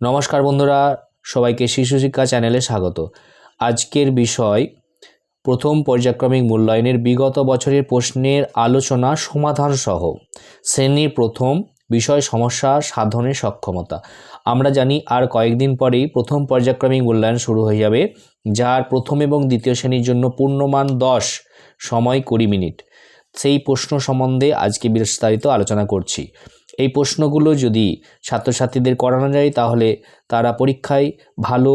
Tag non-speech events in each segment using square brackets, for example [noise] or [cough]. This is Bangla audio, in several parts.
নমস্কার বন্ধুরা, সবাইকে শিশু শিক্ষা চ্যানেলে স্বাগত। আজকের বিষয়, প্রথম পর্যায়ক্রমিক মূল্যায়নের বিগত বছরের প্রশ্নের আলোচনা সমাধান সহ। শ্রেণির প্রথম বিষয়, সমস্যা সাধনের সক্ষমতা। আমরা জানি আর কয়েকদিন পরেই প্রথম পর্যায়ক্রমিক মূল্যায়ন শুরু হয়ে যাবে, যার প্রথম এবং দ্বিতীয় শ্রেণির জন্য পূর্ণমান দশ, সময় কুড়ি মিনিট। সেই প্রশ্ন সম্বন্ধে আজকে বিস্তারিত আলোচনা করছি। এই প্রশ্নগুলো যদি ছাত্রছাত্রীদের করানো যায়, তাহলে তারা পরীক্ষায় ভালো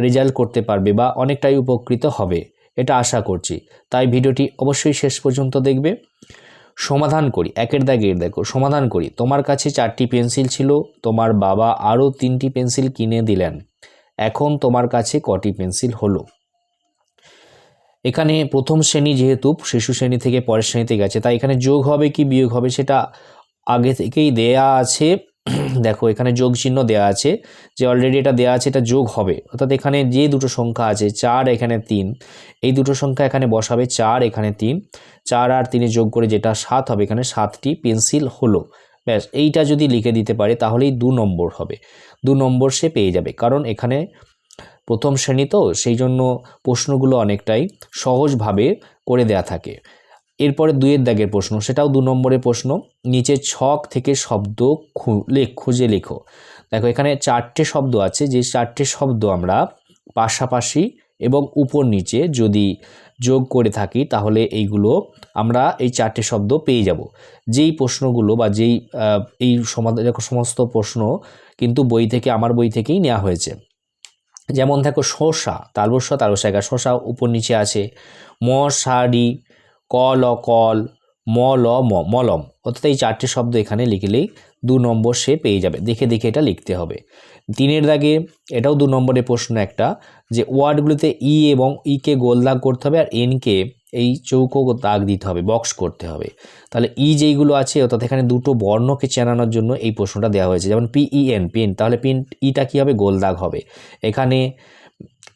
রেজাল্ট করতে পারবে বা অনেকটাই উপকৃত হবে। এটা আশা করছি। তাই ভিডিওটি অবশ্যই শেষ পর্যন্ত দেখবে। সমাধান করি, একের দাগে দেখো সমাধান করি। তোমার কাছে চারটি পেন্সিল ছিল, তোমার বাবা আরও তিনটি পেন্সিল কিনে দিলেন। এখন তোমার কাছে কটি পেন্সিল হলো? এখানে প্রথম শ্রেণি যেহেতু, শিশু শ্রেণি থেকে পরের শ্রেণীতে গেছে, তাই এখানে যোগ হবে কি বিয়োগ হবে সেটা আগে থেকেই দেয়া আছে, [clears throat] দেখো এখানে যোগ চিহ্ন দেয়া আছে, যে অলরেডি এটা দেয়া আছে, এটা যোগ হবে। অর্থাৎ এখানে যে দুটো সংখ্যা আছে, চার, এখানে তিন, এই দুটো সংখ্যা এখানে বসাবে, চার, এখানে তিন, চার আর তিনে যোগ করে যেটা সাত হবে, এখানে সাতটি পেন্সিল হলো। ব্যাস, এইটা যদি লিখে দিতে পারে, তাহলেই দু নম্বর হবে। দু নম্বর সে পেয়ে যাবে, কারণ এখানে প্রথম শ্রেণি তো, সেই জন্য প্রশ্নগুলো অনেকটাই সহজভাবে করে দেয়া থাকে। এরপরে দুইয়ের দাগের প্রশ্ন, সেটাও দু নম্বরের প্রশ্ন নিচে ছক থেকে শব্দ লেখ খুঁজে লেখো। দেখো, এখানে চারটে শব্দ আছে, যে চারটে শব্দ আমরা পাশাপাশি এবং উপর নিচে যদি যোগ করে থাকি, তাহলে এইগুলো আমরা এই চারটে শব্দ পেয়ে যাব। যেই প্রশ্নগুলো বা যেই এই সমাধান সমস্ত প্রশ্ন কিন্তু বই থেকে, আমার বই থেকেই নেওয়া হয়েছে। যেমন দেখো, শসা, তালবস্য তালবসায়গা শসা উপর নিচে আছে। মশারি কল অ কল মল অ মলম। অর্থাৎ এই চারটে শব্দ এখানে লিখলেই দু নম্বর সে পেয়ে যাবে। দেখে দেখে এটা লিখতে হবে। তিনের দাগে এটাও দু নম্বরের প্রশ্ন একটা যে ওয়ার্ডগুলিতে ই এবং ইকে গোল দাগ করতে হবে আর এনকে এই চৌকো দাগ দিতে হবে, বক্স করতে হবে। তাহলে ই যেইগুলো আছে, অর্থাৎ এখানে দুটো বর্ণকে চেনানোর জন্য এই প্রশ্নটা দেওয়া হয়েছে। যেমন পিইএন পেন। তাহলে পেন, ইটা কী হবে? গোল দাগ হবে। এখানে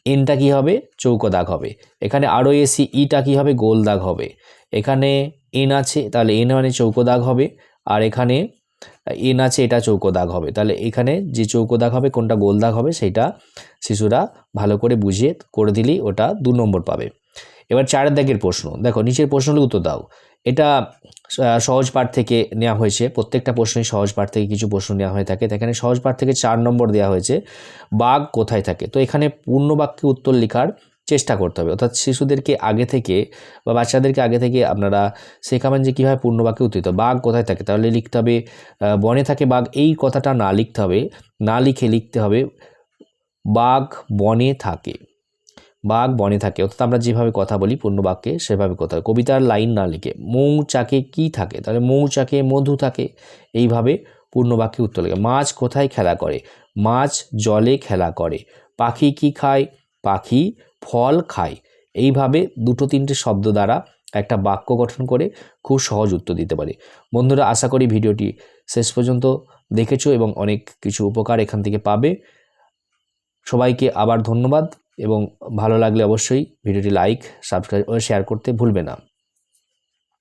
এনটা কী হবে? চৌকো দাগ হবে। এখানে আরও এসি ইটা কী হবে? গোল দাগ হবে। এখানে এন আছে, তাহলে এন মানে চৌকো দাগ হবে। আর এখানে এন আছে, এটা চৌকো দাগ হবে। তাহলে এখানে যে চৌকো দাগ হবে, কোনটা গোল দাগ হবে, সেটা শিশুরা ভালো করে বুঝিয়ে করে দিলেই ওটা দু নম্বর পাবে। এবার চারের দাগের প্রশ্ন। দেখো, নিচের প্রশ্নগুলো উত্তর দাও। এটা সহজ পাঠ থেকে নেওয়া হয়েছে। প্রত্যেকটা প্রশ্নই সহজ পাঠ থেকে কিছু প্রশ্ন নেওয়া হয়ে থাকে। এখানে সহজ পাঠ থেকে চার নম্বর দেওয়া হয়েছে, বাঘ কোথায় থাকে? তো এখানে পূর্ণ বাক্যে উত্তর লেখার চেষ্টা করতে হবে। অর্থাৎ শিশুদেরকে আগে থেকে বা বাচ্চাদেরকে আগে থেকে আপনারা শেখাবেন যে কীভাবে পূর্ণ বাক্যে উত্তর বাঘ কোথায় থাকে? তাহলে লিখতে হবে বনে থাকে বাঘ। এই কথাটা না লিখতে হবে, না লিখে লিখতে হবে, বাঘ বনে থাকে। বাঘ বনে থাকে। অর্থাৎ আমরা যেভাবে কথা বলি পূর্ণ বাক্যে সেভাবে কথা। কবিতার লাইন না লিখে মৌচাকে কি থাকে? তাহলে মৌচাকে মধু থাকে। এইভাবে পূর্ণ বাক্যে উত্তর লাগে মাছ কোথায় খেলা করে? মাছ জলে খেলা করে। পাখি কি খায়? পাখি ফল খায়। এইভাবে দুটো তিনটে শব্দ দ্বারা একটা বাক্য গঠন করে খুব সহজ উত্তর দিতে পারে। বন্ধুরা, আশা করি ভিডিওটি শেষ পর্যন্ত দেখেছ এবং অনেক কিছু উপকার এখান থেকে পাবে। সবাইকে আবার ধন্যবাদ এবং ভালো লাগলে অবশ্যই ভিডিওটি লাইক সাবস্ক্রাইব ও শেয়ার করতে ভুলবে না।